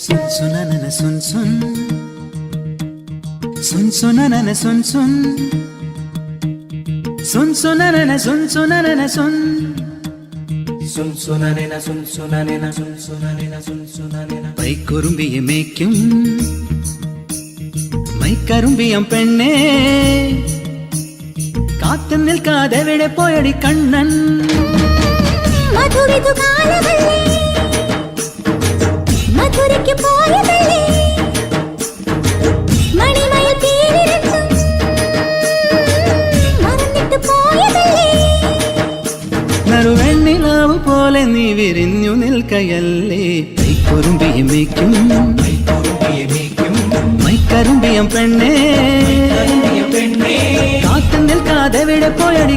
സുൻ സുനനന സുൻ സുൻ സുൻ സുനനന സുൻ സുൻ സുൻ സുനനന സുൻ സുനനന സുൻ സുൻ സുനനിന സുൻ സുനനിന സുൻ സുനനിന സുൻ സുനനിന പൈക്കുറുമ്പിയെ മേയ്ക്കും മൈക്കറുമ്പിയം പെണ്ണേ കാത്തു നിൽക്കാതെ എവിടെ പോയടി കണ്ണൻ നറുവെണ്ണിലാവ് പോലെ നീ വിരിഞ്ഞു നിൽക്കയല്ലേ? പൈക്കുറുമ്പിയെ മേയ്ക്കും. മൈക്കറുമ്പിയം പെണ്ണേ. കാത്തു നിൽക്കാതെ പോയടി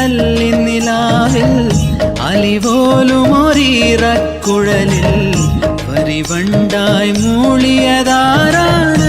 ആറ്റോരത്തല്ലി നിലാവിൽ അലിപോലുമൊരീറക്കുഴലിൽ പരിവണ്ടായി മൂളിയതാരാണ്?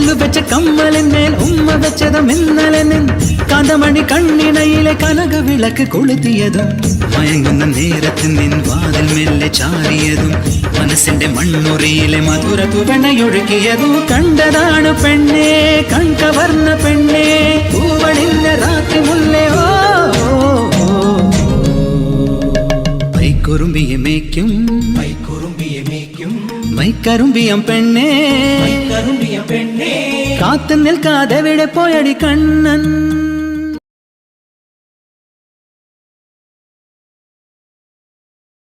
കല്ലു വെച്ച കമ്മലിന്മേൽ ഉമ്മ വെച്ചതും ഇന്നലെ നിൻ കാന്തമണി കണ്ണിണയിലെ കനക വിളക്ക് കൊളുത്തിയതും മയങ്ങുന്ന നേരത്തിൽ നിൻ വാതിൽ മെല്ലെ ചാരിയതും മനസ്സിന്റെ മണ്ണുറിയിലെ മധുര തുവണയൊഴുക്കിയതും. കണ്ടതാണ് പെണ്ണേ കൺകവർന്ന പെണ്ണേ പൂവണിന്ന രാത്രി മുല്ലേ ഓ ഓ, ഓ. പൈക്കുറുമ്പിയെ മേയ്ക്കും. കുറുമ്പിയെ മേയ്ക്കും. മൈക്കറുമ്പിയം പെണ്ണേ. കറുമ്പിയ പെണ്ണേ. കാത്തു നിൽക്കാതെ വിടെ പോയടി കണ്ണൻ.